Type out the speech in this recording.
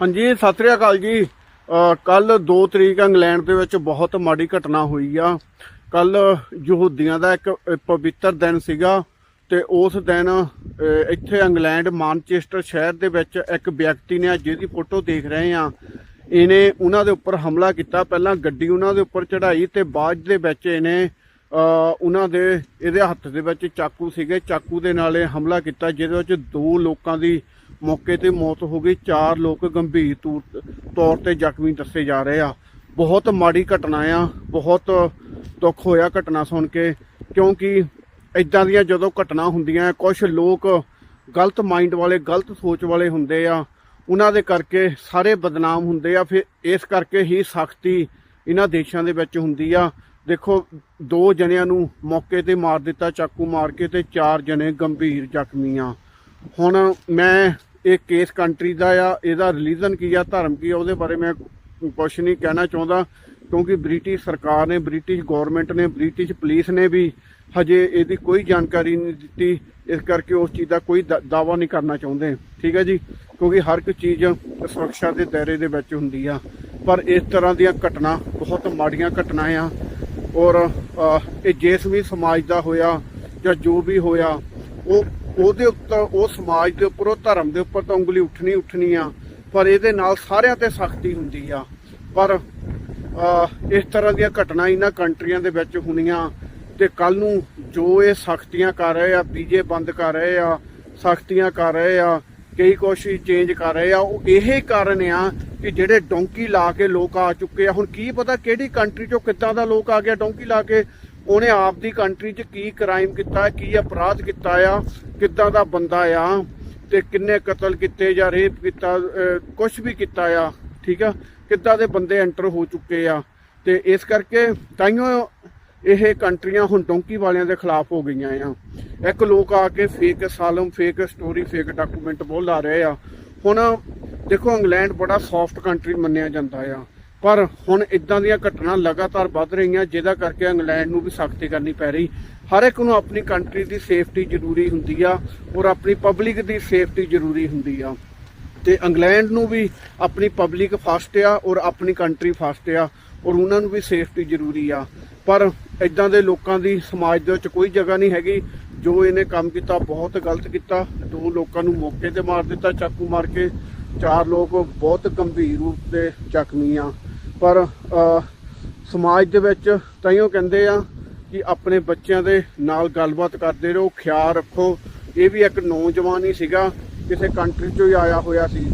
ਹਾਂਜੀ, ਸਤਿ ਸ੍ਰੀ ਅਕਾਲ ਜੀ। ਕੱਲ 2 ਤਰੀਕ ਇੰਗਲੈਂਡ ਦੇ ਵਿੱਚ ਬਹੁਤ ਮਾੜੀ ਘਟਨਾ ਹੋਈ ਆ। ਕੱਲ ਯਹੂਦੀਆਂ ਦਾ ਇੱਕ ਪਵਿੱਤਰ ਦਿਨ ਸੀਗਾ ਤੇ ਉਸ ਦਿਨ ਇੱਥੇ ਇੰਗਲੈਂਡ ਮਾਨਚੈਸਟਰ ਸ਼ਹਿਰ ਦੇ ਵਿੱਚ ਇੱਕ ਵਿਅਕਤੀ ਨੇ ਅੱਜ ਜਿਹਦੀ ਫੋਟੋ ਦੇਖ ਰਹੇ ਆ ਇਹਨੇ ਉਹਨਾਂ ਦੇ ਉੱਪਰ ਹਮਲਾ ਕੀਤਾ। ਪਹਿਲਾਂ ਗੱਡੀ ਉਹਨਾਂ ਦੇ ਉੱਪਰ ਚੜਾਈ ਤੇ ਬਾਅਦ ਦੇ ਵਿੱਚ ਇਹਨੇ ਉਹਨਾਂ ਦੇ, ਇਹਦੇ ਹੱਥ ਦੇ ਵਿੱਚ ਚਾਕੂ ਸੀਗੇ। ਚਾਕੂ ਦੇ ਨਾਲ ਇਹ ਹਮਲਾ ਕੀਤਾ, ਜਿਹਦੇ ਵਿੱਚ ਦੋ ਲੋਕਾਂ ਦੀ ਮੌਕੇ ਤੇ ਮੌਤ ਹੋ ਗਈ। ਚਾਰ ਲੋਕ ਗੰਭੀਰ ਤੌਰ- ਤੌਰ ਤੇ ਜ਼ਖਮੀ ਦੱਸੇ ਜਾ ਰਹੇ ਆ। ਬਹੁਤ ਮਾੜੀ ਘਟਨਾ ਆ। ਬਹੁਤ ਦੁੱਖ ਹੋਇਆ ਘਟਨਾ ਸੁਣ ਕੇ, ਕਿਉਂਕਿ ਇਦਾਂ ਦੀਆਂ ਜਦੋਂ ਘਟਨਾ ਹੁੰਦੀਆਂ ਕੁਝ ਲੋਕ ਗਲਤ ਮਾਈਂਡ ਵਾਲੇ, ਗਲਤ ਸੋਚ ਵਾਲੇ ਹੁੰਦੇ ਆ। ਉਹਨਾਂ ਦੇ ਕਰਕੇ ਸਾਰੇ ਬਦਨਾਮ ਹੁੰਦੇ ਆ। ਫਿਰ ਇਸ ਕਰਕੇ ਹੀ ਸਖਤੀ ਇਹਨਾਂ ਦੇਸ਼ਾਂ ਦੇ ਵਿੱਚ ਹੁੰਦੀ ਆ। ਦੇਖੋ, ਦੋ ਜਣਿਆਂ ਨੂੰ ਮੌਕੇ ਤੇ ਮਾਰ ਦਿੱਤਾ, ਚਾਕੂ ਮਾਰ ਕੇ ਤੇ ਚਾਰ ਜਣੇ ਗੰਭੀਰ ਜ਼ਖਮੀ ਆ। ਹੁਣ ਮੈਂ ਇਹ ਕੇਸ ਕੰਟਰੀ ਦਾ ਆ, ਇਹਦਾ ਰਿਲੀਜਨ ਕੀ ਆ, ਧਰਮ ਕੀ ਆ, ਉਹਦੇ ਬਾਰੇ ਮੈਂ ਕੁਝ ਨਹੀਂ ਕਹਿਣਾ ਚਾਹੁੰਦਾ, ਕਿਉਂਕਿ ਬ੍ਰਿਟਿਸ਼ ਸਰਕਾਰ ਨੇ, ਬ੍ਰਿਟਿਸ਼ ਗਵਰਨਮੈਂਟ ਨੇ, ਬ੍ਰਿਟਿਸ਼ ਪੁਲਿਸ ਨੇ ਵੀ ਹਜੇ ਇਹਦੀ ਕੋਈ ਜਾਣਕਾਰੀ ਨਹੀਂ ਦਿੱਤੀ, ਇਸ ਕਰਕੇ ਉਸ ਚੀਜ਼ ਦਾ ਕੋਈ ਦਾ- ਦਾਅਵਾ ਨਹੀਂ ਕਰਨਾ ਚਾਹੁੰਦੇ। ਠੀਕ ਹੈ ਜੀ? ਕਿਉਂਕਿ ਹਰ ਇੱਕ ਚੀਜ਼ ਸੁਰੱਖਿਆ ਦੇ ਦਾਇਰੇ ਦੇ ਵਿੱਚ ਹੁੰਦੀ ਆ। ਪਰ ਇਸ ਤਰ੍ਹਾਂ ਦੀਆਂ ਘਟਨਾ, ਬਹੁਤ ਮਾੜੀਆਂ ਘਟਨਾ ਆ। ਔਰ ਇਹ ਜਿਸ ਵੀ ਸਮਾਜ ਦਾ ਹੋਇਆ ਜਾਂ ਜੋ ਵੀ ਹੋਇਆ, ਉਹ ਉਹਦੇ ਉੱਤੇ ਉਹ ਸਮਾਜ ਦੇ ਉੱਪਰ, ਉਹ ਧਰਮ ਦੇ ਉੱਪਰ ਤਾਂ ਉਂਗਲੀ ਉੱਠਣੀ ਉੱਠਣੀ ਆ, ਪਰ ਇਹਦੇ ਨਾਲ ਸਾਰਿਆਂ ਤੇ ਸਖਤੀ ਹੁੰਦੀ ਆ। ਪਰ ਇਸ ਤਰ੍ਹਾਂ ਦੀਆਂ ਘਟਨਾ ਇਹਨਾਂ ਕੰਟਰੀਆਂ ਦੇ ਵਿੱਚ ਹੋਣੀਆਂ ਤੇ ਕੱਲ ਨੂੰ ਜੋ ਇਹ ਸਖਤੀਆਂ ਕਰ ਰਹੇ ਆ, ਬੀਜੇ ਬੰਦ ਕਰ ਰਹੇ ਆ, ਸਖਤੀਆਂ ਕਰ ਰਹੇ ਆ, ਕਈ ਕੁਛ ਚੇਂਜ ਕਰ ਰਹੇ ਆ, ਉਹ ਇਹੇ ਕਾਰਨ ਆ ਕਿ ਜਿਹੜੇ ਡੋਂਕੀ ਲਾ ਕੇ ਲੋਕ ਆ ਚੁੱਕੇ ਆ। ਹੁਣ ਕੀ ਪਤਾ ਕਿਹੜੀ ਕੰਟਰੀ ਚੋਂ ਕਿੱਦਾਂ ਦਾ ਲੋਕ ਆ ਗਿਆ, ਡੋਂਕੀ ਲਾ ਕੇ ਉਹਨੇ ਆਪ ਦੀ ਕੰਟਰੀ 'ਚ ਕੀ ਕ੍ਰਾਈਮ ਕੀਤਾ, ਕੀ ਅਪਰਾਧ ਕੀਤਾ ਆ, ਕਿੱਦਾਂ ਦਾ ਬੰਦਾ ਆ ਤੇ ਕਿੰਨੇ ਕਤਲ ਕੀਤੇ ਜਾਂ ਰੇਪ ਕੀਤਾ ਕੁਝ ਵੀ ਕੀਤਾ ਆ, ਠੀਕ ਆ? ਕਿੱਦਾਂ ਦੇ ਬੰਦੇ ਐਂਟਰ ਹੋ ਚੁੱਕੇ ਆ? ਤੇ ਇਸ ਕਰਕੇ ਤਾਈਓ ਇਹ ਕੰਟਰੀਆਂ ਹੁਣ ਡੋਂਕੀ ਵਾਲਿਆਂ ਦੇ ਖਿਲਾਫ ਹੋ ਗਈਆਂ ਆ। ਇੱਕ ਲੋਕ ਆ ਕੇ ਫੇਕ ਸਾਲਮ ਫੇਕ ਸਟੋਰੀ ਫੇਕ ਡਾਕੂਮੈਂਟ ਬੋਲ ਰਹੇ ਆ। ਹੁਣ ਦੇਖੋ, ਇੰਗਲੈਂਡ ਬੜਾ ਸੌਫਟ ਕੰਟਰੀ ਮੰਨਿਆ ਜਾਂਦਾ ਆ। ਪਰ ਹੁਣ ਇਦਾਂ ਦੀਆਂ ਘਟਨਾ ਲਗਾਤਾਰ ਵੱਧ ਰਹੀਆਂ, ਜਿਹਦਾ ਕਰਕੇ ਇੰਗਲੈਂਡ ਨੂੰ ਵੀ ਸਖਤੀ ਕਰਨੀ ਪੈ ਰਹੀ। ਹਰ ਇੱਕ ਨੂੰ ਆਪਣੀ ਕੰਟਰੀ ਦੀ ਸੇਫਟੀ ਜ਼ਰੂਰੀ ਹੁੰਦੀ ਆ ਔਰ ਆਪਣੀ ਪਬਲਿਕ ਦੀ ਸੇਫਟੀ ਜ਼ਰੂਰੀ ਹੁੰਦੀ ਆ। ਤੇ ਇੰਗਲੈਂਡ ਨੂੰ ਵੀ ਆਪਣੀ ਪਬਲਿਕ ਫਸਟ ਆ ਔਰ ਆਪਣੀ ਕੰਟਰੀ ਫਸਟ ਆ ਔਰ ਉਹਨਾਂ ਨੂੰ ਵੀ ਸੇਫਟੀ ਜ਼ਰੂਰੀ ਆ। ਪਰ ਇਦਾਂ ਦੇ ਲੋਕਾਂ ਦੀ ਸਮਾਜ ਦੇ ਵਿੱਚ ਕੋਈ ਜਗ੍ਹਾ ਨਹੀਂ ਹੈਗੀ। ਜੋ ਇਹਨੇ ਕੰਮ ਕੀਤਾ, ਬਹੁਤ ਗਲਤ ਕੀਤਾ। ਦੋ ਲੋਕਾਂ ਨੂੰ ਮੌਕੇ ਤੇ ਮਾਰ ਦਿੱਤਾ, ਚਾਕੂ ਮਾਰ ਕੇ। ਚਾਰ ਲੋਕ ਬਹੁਤ ਗੰਭੀਰ ਰੂਪ ਤੇ ਜ਼ਖਮੀ ਆ। ਪਰ ਸਮਾਜ ਦੇ ਵਿੱਚ ਤਾਈਓ ਕਹਿੰਦੇ ਆ ਕਿ ਆਪਣੇ ਬੱਚਿਆਂ ਦੇ ਨਾਲ ਗੱਲਬਾਤ ਕਰਦੇ ਰਹੋ, ਖਿਆਲ ਰੱਖੋ। ਇਹ ਵੀ ਇੱਕ ਨੌਜਵਾਨ ਹੀ ਸੀਗਾ, ਕਿਸੇ ਕੰਟਰੀ ਚੋਂ ਹੀ ਆਇਆ ਹੋਇਆ ਸੀ।